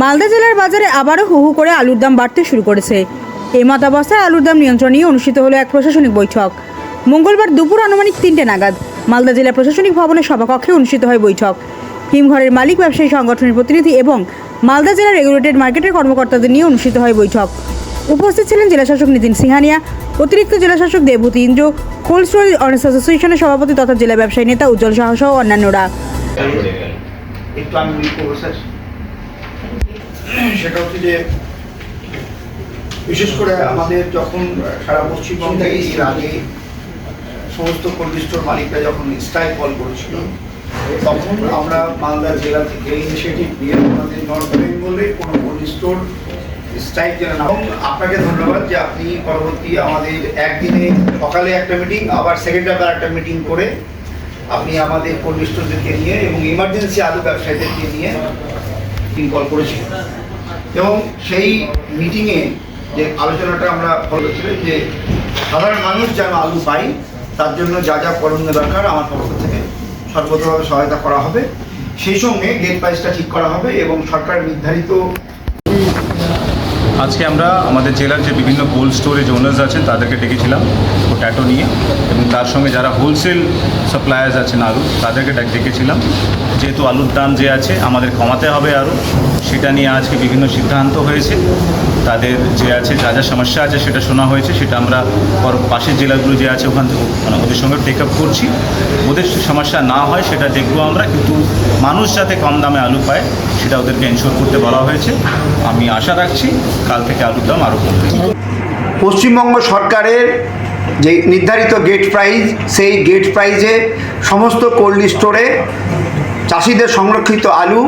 মালদা জেলার বাজারে আবারও হু হু করে আলুর দাম বাড়তে শুরু করেছে। এই মতাবস্থায় আলুর দাম নিয়ন্ত্রণ নিয়ে অনুষ্ঠিত হলো এক প্রশাসনিক বৈঠক। মঙ্গলবার দুপুর আনুমানিক তিনটে নাগাদ মালদা জেলা প্রশাসনিক ভবনের সভাকক্ষে অনুষ্ঠিত হয় বৈঠক। হিমঘরের মালিক, ব্যবসায়ী, সংগঠনের প্রতিনিধি এবং মালদা জেলা রেগুলেটেড মার্কেটের কর্মকর্তাদের নিয়ে অনুষ্ঠিত হয় বৈঠক। উপস্থিত ছিলেন জেলাশাসক নীতিন সিংহানিয়া, অতিরিক্ত জেলাশাসক Debbhuti Indra, cold storage owners অ্যাসোসিয়েশনের সভাপতি তথা জেলা ব্যবসায়ী নেতা উজ্জ্বল সাহা সহ অন্যান্যরা একটু আমি রিড করব স্যার সেটা হচ্ছে যে বিশেষ করে আমাদের যখন সারা পশ্চিমবঙ্গে এর আগে সমস্ত কোল্ড স্টোর মালিকরা যখন স্ট্রাইক কল করেছিল তখন আমরা মালদা জেলা থেকে ইনিশিয়েটিভ নিয়ে আমাদের নর্থ বেঙ্গলে কোনো কোল্ড স্টোর স্ট্রাইক যেন না। এবং আপনাকে ধন্যবাদ যে আপনি পরবর্তী আমাদের একদিনে সকালে একটা মিটিং আবার সেকেন্ড আবার একটা মিটিং করে আপনি আমাদের কোল্ড স্টোরদেরকে নিয়ে এবং ইমার্জেন্সি আলু ব্যবসায়ীদেরকে নিয়ে মিটিং কল করেছিলেন। এবং সেই মিটিংয়ে যে আলোচনাটা আমরা ফলো ছিলেন যে সাধারণ মানুষ যেন আলু পাই তার জন্য যা যা করণীয় দরকার আমার পক্ষ থেকে সর্বতভাবে সহায়তা করা হবে। সেই সঙ্গে গেট প্রাইসটা ঠিক করা হবে এবং সরকার নির্ধারিত আজকে আমরা আমাদের জেলার যে বিভিন্ন কোল্ড স্টোরেজ ওনার্স আছেন, তাদেরকে ডেকেছিলাম ও ট্যাটো নিয়ে এবং তার সঙ্গে যারা হোলসেল সাপ্লায়ার্স আছেন আলু তাদেরকে ডেকেছিলাম। যেহেতু আলুর দাম যে আছে, আমাদের কমাতে হবে আরও সেটা নিয়ে আজকে বিভিন্ন সিদ্ধান্ত হয়েছে। তাদের যে আছে, যা যা সমস্যা আছে, সেটা শোনা হয়েছে। সেটা আমরা পাশের জেলাগুলো যে আছে, ওখান থেকে মানে ওদের সঙ্গে টেক আপ করছি। ওদের সমস্যা না হয়, সেটা দেখব আমরা। কিন্তু মানুষ যাতে কম দামে আলু পায়, সেটা ওদেরকে এনশোর করতে বলা হয়েছে। আমি আশা রাখছি কাল থেকে আলুর দাম আরও কমবে। পশ্চিমবঙ্গ সরকারের যে নির্ধারিত গেট প্রাইস সেই গেট প্রাইজে সমস্ত কোল্ড স্টোরে চাষিদের সংরক্ষিত আলু,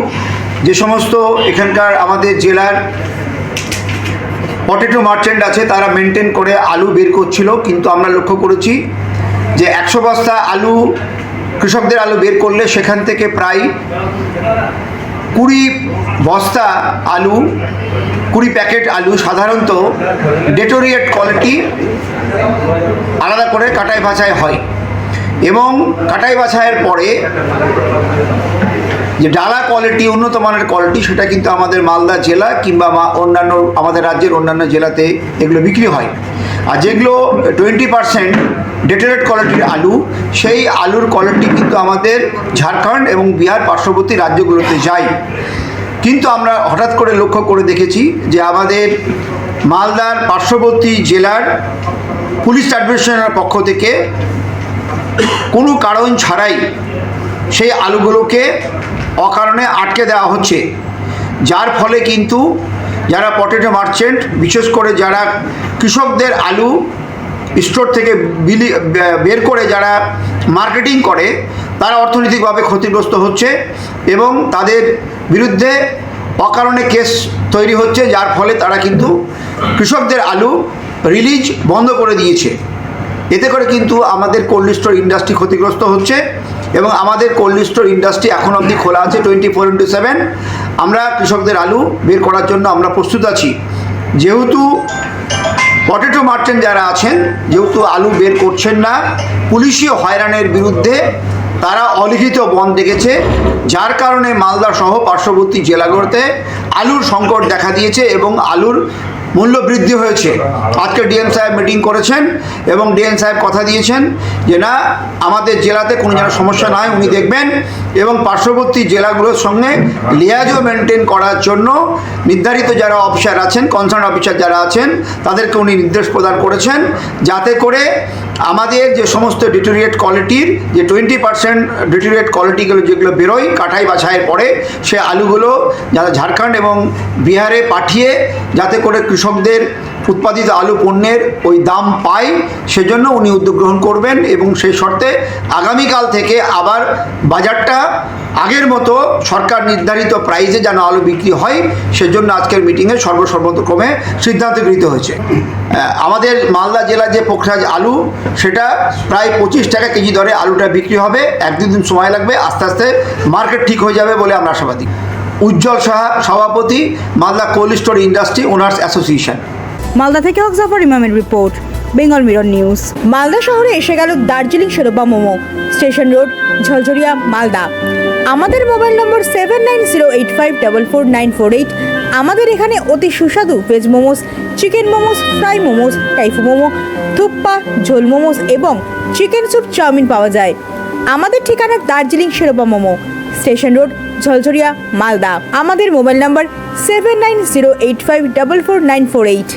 যে সমস্ত এখানকার আমাদের জেলার পটেটো মার্চেন্ট আছে, তারা মেনটেন করে আলু বের করছিল। কিন্তু আমরা লক্ষ্য করেছি যে একশো বস্তা আলু কৃষকদের আলু বের করলে সেখান থেকে প্রায় কুড়ি বস্তা আলু, কুড়ি প্যাকেট আলু সাধারণত ডেটোরিয়েট কোয়ালিটি আলাদা করে কাটাই বাছাই হয় এবং কাটাই বাছাইয়ের পরে যে ডালা কোয়ালিটি উন্নত মানের কোয়ালিটি সেটা কিন্তু আমাদের মালদা জেলা কিংবা অন্যান্য, আমাদের রাজ্যের অন্যান্য জেলাতে এগুলো বিক্রি হয়। আর যেগুলো টোয়েন্টি পার্সেন্ট ডেটোরেট কোয়ালিটির আলু, সেই আলুর কোয়ালিটি কিন্তু আমাদের ঝাড়খণ্ড এবং বিহার পার্শ্ববর্তী রাজ্যগুলোতে যায়। কিন্তু আমরা হঠাৎ করে লক্ষ্য করে দেখেছি যে আমাদের মালদার পার্শ্ববর্তী জেলার পুলিশ অ্যাডমিনিস্ট্রেশনের পক্ষ থেকে কোনো কারণ ছাড়াই সেই আলুগুলোকে অকারণে আটকে দেওয়া হচ্ছে। যার ফলে কিন্তু যারা পটেটো মার্চেন্ট, বিশেষ করে যারা কৃষকদের আলু স্টোর থেকে বিলি, বের করে যারা মার্কেটিং করে, তারা অর্থনৈতিকভাবে ক্ষতিগ্রস্ত হচ্ছে এবং তাদের বিরুদ্ধে অকারণে কেস তৈরি হচ্ছে, যার ফলে তারা কিন্তু কৃষকদের আলু রিলিজ বন্ধ করে দিয়েছে। এতে করে কিন্তু আমাদের কোল্ড স্টোর ইন্ডাস্ট্রি ক্ষতিগ্রস্ত হচ্ছে এবং আমাদের কোল্ড স্টোর ইন্ডাস্ট্রি এখন অবধি খোলা আছে টোয়েন্টি ফোর ইন্টু সেভেন আমরা কৃষকদের আলু বের করার জন্য আমরা প্রস্তুত আছি। যেহেতু পটেটো মার্চেন্ট যারা আছেন, যেহেতু আলু বের করছেন না পুলিশি হয়রানের বিরুদ্ধে তারা অলিখিত বন দেখেছে, যার কারণে মালদা সহ পার্শ্ববর্তী জেলাগুলোতে আলুর সংকট দেখা দিয়েছে এবং আলুর মূল্য বৃদ্ধি হয়েছে। আজকে ডিএম সাহেব মিটিং করেছেন এবং ডিএম সাহেব কথা দিয়েছেন যে, না, আমাদের জেলাতে কোনো যেন সমস্যা নয় উনি দেখবেন। এবং পার্শ্ববর্তী জেলাগুলোর সঙ্গে লিয়াজও মেনটেন করার জন্য নির্ধারিত যারা অফিসার আছেন কনসার্ন অফিসার যারা আছেন, তাদেরকে উনি নির্দেশ প্রদান করেছেন, যাতে করে আমাদের যে সমস্ত ডিটোরিয়েট কোয়ালিটির যে টোয়েন্টি পার্সেন্ট ডিটোরিয়েট কোয়ালিটিগুলো যেগুলো বেরোয় কাঠাই বাছাইয়ের পরে, সে আলুগুলো যারা ঝাড়খণ্ড এবং বিহারে পাঠিয়ে যাতে করে কৃষকদের উৎপাদিত আলু পণ্যের ওই দাম পায় সেজন্য উনি উদ্যোগ গ্রহণ করবেন এবং সেই শর্তে আগামীকাল থেকে আবার বাজারটা আগের মতো সরকার নির্ধারিত প্রাইসে যেন আলু বিক্রি হয়, সেজন্য আজকের মিটিংয়ে সর্বসর্বতক্রমে সিদ্ধান্ত গৃহীত হয়েছে। আমাদের মালদা জেলার যে পোখরাজ আলু, সেটা প্রায় পঁচিশ টাকা কেজি দরে আলুটা বিক্রি হবে। এক দুই দিন সময় লাগবে, আস্তে আস্তে মার্কেট ঠিক হয়ে যাবে বলে আমরা আশাবাদী। উজ্জ্বল সাহা, সভাপতি, Malda cold store industry owners association. Malda থেকে হক জাফর ইমামের report, Bengal Mirror News. Malda শহরে এসে গেল দার্জিলিং শেরোপা মোমো, স্টেশন রোড, ঝলঝরিয়া, মালদা। আমাদের mobile number seven nine zero eight five double four nine four eight আমাদের এখানে অতি সুস্বাদু veg momos chicken momos fry momos tofu momo thukpa ঝোল মোমোস এবং চিকেন স্যুপ চাউমিন পাওয়া যায়। আমাদের ঠিকানা দার্জিলিং শেরোপা মোমো, স্টেশন রোড, ঝলঝরিয়া, মালদা। আমাদের mobile number seven nine zero eight five double four nine four eight